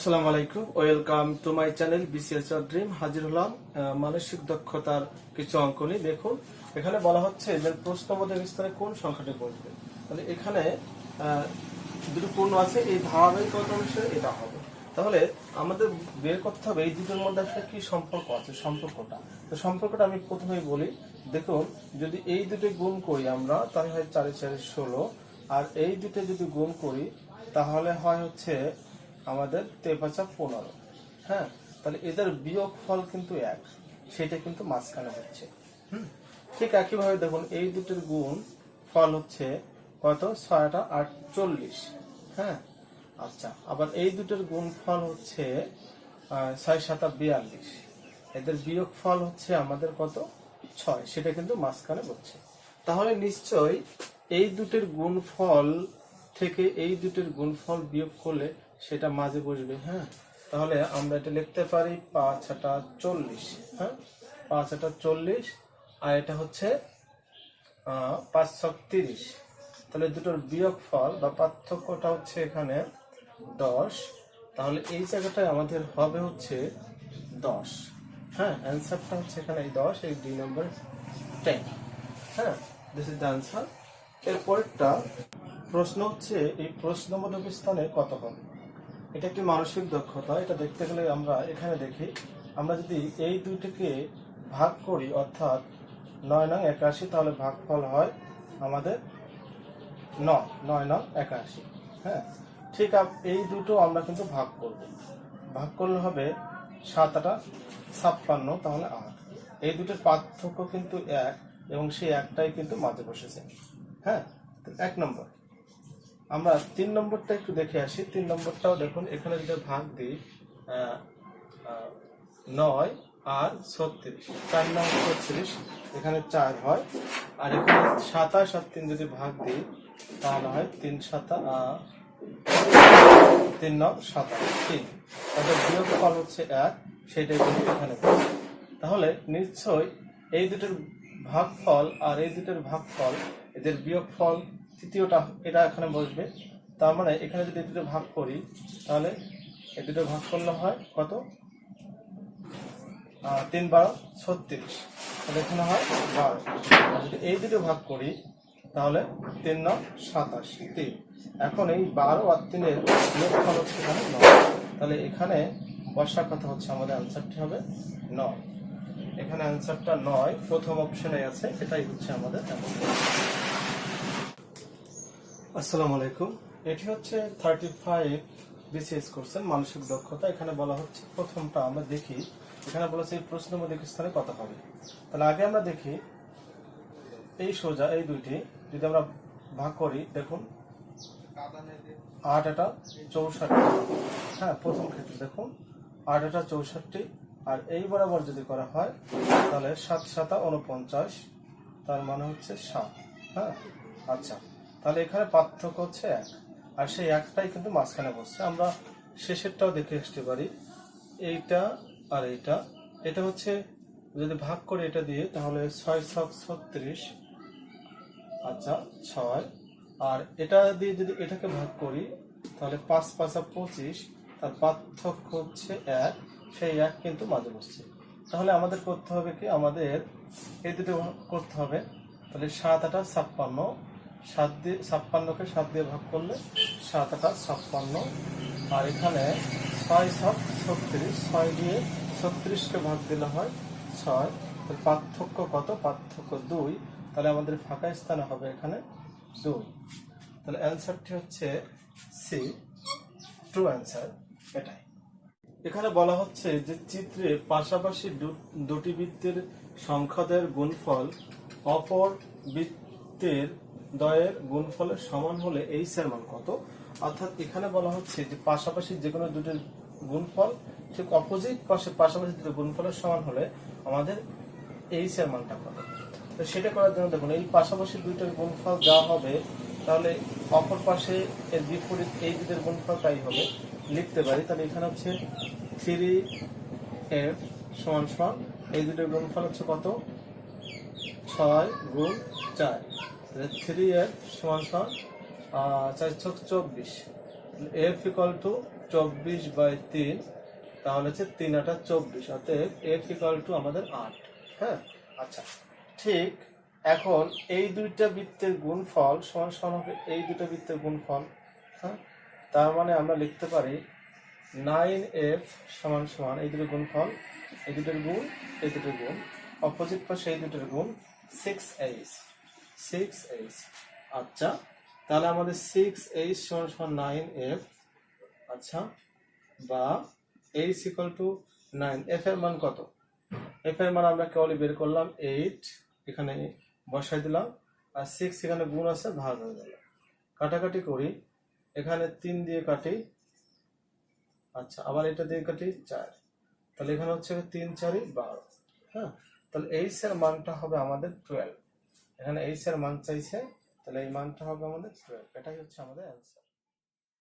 আসসালামু আলাইকুম। Welcome to my channel BCS dream হাজির হলাম মানসিক দক্ষতার কিছু অঙ্কনি দেখুন, এখানে বলা হচ্ছে যে প্রশ্নবোধক স্থানে কোন সংখ্যাটি বসবে তাহলে এখানে দুটো পূর্ণ আছে। এই ধারাবাহিকতা অনুসারে এটা হবে। তাহলে আমাদের বের করতে হবে এই দুটোর মধ্যে আসলে কি সম্পর্ক আছে, সম্পর্কটা। তো সম্পর্কটা আমি প্রথমেই বলি। দেখুন, যদি এই দুটো গুণ করি আমরা, তাহলে হয় চারে চারে ষোলো। আর এই দুটো যদি গুণ করি, তাহলে হয় হচ্ছে আমাদের তেপাচা পনেরো। হ্যাঁ তাহলে এদের বিয়োগ ফল কিন্তু এক। সেটা কিন্তু মাঝখানে হচ্ছে। ঠিক একইভাবে দেখুন, এই দুটোর গুণ ফল হচ্ছে কত? ছয়টা আটচল্লিশ। হ্যাঁ আচ্ছা আবার এই দুটোর গুণ ফল হচ্ছে ছয় সাতা বিয়াল্লিশ। এদের বিয়োগ ফল হচ্ছে আমাদের কত? ছয়। সেটা কিন্তু মাঝখানে হচ্ছে। তাহলে নিশ্চয় এই দুটোর গুণফল থেকে এই দুটোর গুণফল বিয়োগ করলে সেটা মাঝে বসবে হ্যাঁ? তাহলে আমরা এটা লিখতে পারি পাঁচ হাটা চল্লিশ হ্যাঁ? পাঁচ হাটা চল্লিশ, আর এটা হচ্ছে পাঁচ ছক তিরিশ। তাহলে দুটোর বিয়োগ ফল বা পার্থক্যটা হচ্ছে এখানে দশ। তাহলে এই জায়গাটায় আমাদের হবে হচ্ছে দশ হ্যাঁ? অ্যান্সারটা হচ্ছে এখানে এই দশ, এই দুই নম্বর টেন হ্যাঁ? দিস ইজ দ্য আনসার এরপরেরটা প্রশ্ন হচ্ছে, এই প্রশ্নবোধক স্থানে কত হবে? এটা একটি মানসিক দক্ষতা, এটা দেখতে গেলে আমরা এখানে দেখি। আমরা যদি এই দুইটিকে ভাগ করি, অর্থাৎ নয় নং একাশি, তাহলে ভাগফল হয় আমাদের নয় নয় নং একাশি হ্যাঁ? ঠিক এই দুটো আমরা কিন্তু ভাগ করব। ভাগ করলে হবে সাত আটা ছাপ্পান্ন, তাহলে আট। এই দুটোর পার্থক্য কিন্তু এক, এবং সেই একটাই কিন্তু মাঝে বসেছে হ্যাঁ? এক নম্বর। আমরা তিন নম্বরটা একটু দেখে আসি। তিন নম্বরটাও দেখুন, এখানে যদি ভাগ দিই নয় আর ছত্রিশ, চার নং ছত্রিশ, এখানে চার হয়। আর এখানে সাতাশ আর তিন যদি ভাগ দিই, তাহলে হয় তিন সাতা তিন নং সাতাশ, তিন। তাদের বিয়োগ ফল হচ্ছে এক, সেটাই কিন্তু এখানে তাহলে নিশ্চয় এই দুটোর ভাগফল আর এই দুটোর ভাগফল, এদের বিয়োগফল তৃতীয়টা এটা এখানে বসবে। তার মানে এখানে যদি দুটো ভাগ করি, তাহলে এই দুটো ভাগ করলে হয় কত? তিন বারো ছত্রিশ। তাহলে এখানে হয় বারো। যদি এই দুটো ভাগ করি, তাহলে তিন ন সাতাশ, তিন। এখন এই বারো আর তিনের বিয়োগফল হচ্ছে এখানে নয়। তাহলে এখানে বসার কথা হচ্ছে, আমাদের অ্যান্সারটি হবে নয়। এখানে অ্যান্সারটা নয়, প্রথম অপশনে আছে, এটাই হচ্ছে আমাদের। আসসালামু আলাইকুম। এটি হচ্ছে থার্টি ফাইভ বিসিএস কোর্সের মানসিক দক্ষতা। এখানে বলা হচ্ছে প্রথমটা আমরা দেখি। এখানে বলা হচ্ছে এই প্রশ্নবোধক স্থানে কত হবে তাহলে আগে আমরা দেখি, এই সোজা, এই দুইটি, যদি আমরা ভাগ করি, দেখুন, আট আটা চৌষট্টি। হ্যাঁ প্রথম ক্ষেত্রে দেখুন, আট আটা চৌষট্টি। আর এই বরাবর যদি করা হয়, তাহলে সাত সাতা উনপঞ্চাশ তার মানে হচ্ছে সাত। হ্যাঁ আচ্ছা। তাহলে এখানে পার্থক্য হচ্ছে এক। আর সেই একটাই কিন্তু মাঝখানে বসছে। আমরা শেষেরটাও দেখে আসতে পারি। এইটা আর এইটা। এটা হচ্ছে, যদি ভাগ করে এটা দিয়ে, তাহলে ছয় ছক ছত্রিশ। আচ্ছা ছয়। আর এটা দিয়ে যদি এটাকে ভাগ করি, তাহলে পাঁচ পাঁচা পঁচিশ, তার পার্থক্য হচ্ছে এক। সেই এক কিন্তু মাঝে বসছে। তাহলে আমাদের করতে হবে কি? আমাদের এই দুটো করতে হবে। তাহলে সাত আটা ছাপ্পান্ন। সাত দিয়ে, ছাপ্পান্নকে সাত দিয়ে ভাগ করলে সাত আটা ছাপ্পান্ন। আর এখানে ছয় সাত ছত্রিশ, ছয় দিয়ে ছত্রিশকে ভাগ দিলে হয় ছয়। পার্থক্য কত? পার্থক্য দুই। তাহলে আমাদের ফাঁকা স্থানে হবে এখানে দুই। তাহলে অ্যান্সারটি হচ্ছে সি। ট্রু অ্যান্সার এটাই। এখানে বলা হচ্ছে যে চিত্রে পাশাপাশি দুটি বৃত্তের সংখ্যাদের গুণফল অপর বৃত্তের দয়ের গুণফলের সমান হলে এই এর মান কত? অর্থাৎ এখানে বলা হচ্ছে যে পাশাপাশি যে কোনো দুটির গুণফল ঠিক অপোজিট পাশে পাশাপাশি দুটো গুণফলের সমান হলে আমাদের এই এর মানটা কত? তো সেটা করার জন্য দেখুন, এই পাশাপাশি দুইটার গুণফল যা হবে, তাহলে অপর পাশে এর বিপরীত এই দুটোর গুণফল তাই হবে। লিখতে পারি, তাহলে এখানে হচ্ছে থ্রি এফ সমান সমান এই দুটোর গুণফল হচ্ছে কত? ছয় গুণ চার। থ্রি এফ সমান সমান চার ছক চব্বিশ। এফ ইকাল টু চব্বিশ বাই তিন, তাহলে হচ্ছে তিন আটা চব্বিশ, অতএব এফ ইকাল টু আমাদের আট হ্যাঁ? আচ্ছা ঠিক, এখন এই দুইটা বৃত্তের গুণফল সমান সমান হবে এই দুটো বৃত্তের গুণফল হ্যাঁ? তার মানে আমরা লিখতে পারি নাইন এফ সমান সমান এই দুটোর গুণফল, এই দুটোর গুণ, এই দুটোর গুণ অপোজিট পাশে এই দুটোর গুণ সিক্স এইচ সিক্স এইচ আচ্ছা তাহলে আমাদের সিক্স এইচ সমান সমান নাইন এফ আচ্ছা বা H equal to nine F এর মান কত? এফ এর মান আমরা কেবলই বের করলাম এইট এখানে বসাই দিলাম, আর সিক্স এখানে গুণ আছে, ভাগ হয়ে গেল। কাটাকাটি করি, এখানে তিন দিয়ে কাটি আচ্ছা আবার এটা দিয়ে কাটি চার। তাহলে এখানে হচ্ছে তিন চারই বারো। হ্যাঁ তাহলে এইচ এর মানটা হবে আমাদের টুয়েলভ এখানে এইচ এর মান চাইছে, তাহলে এই মানটা হবে আমাদের টুয়েলভ এটাই হচ্ছে আমাদের অ্যান্সার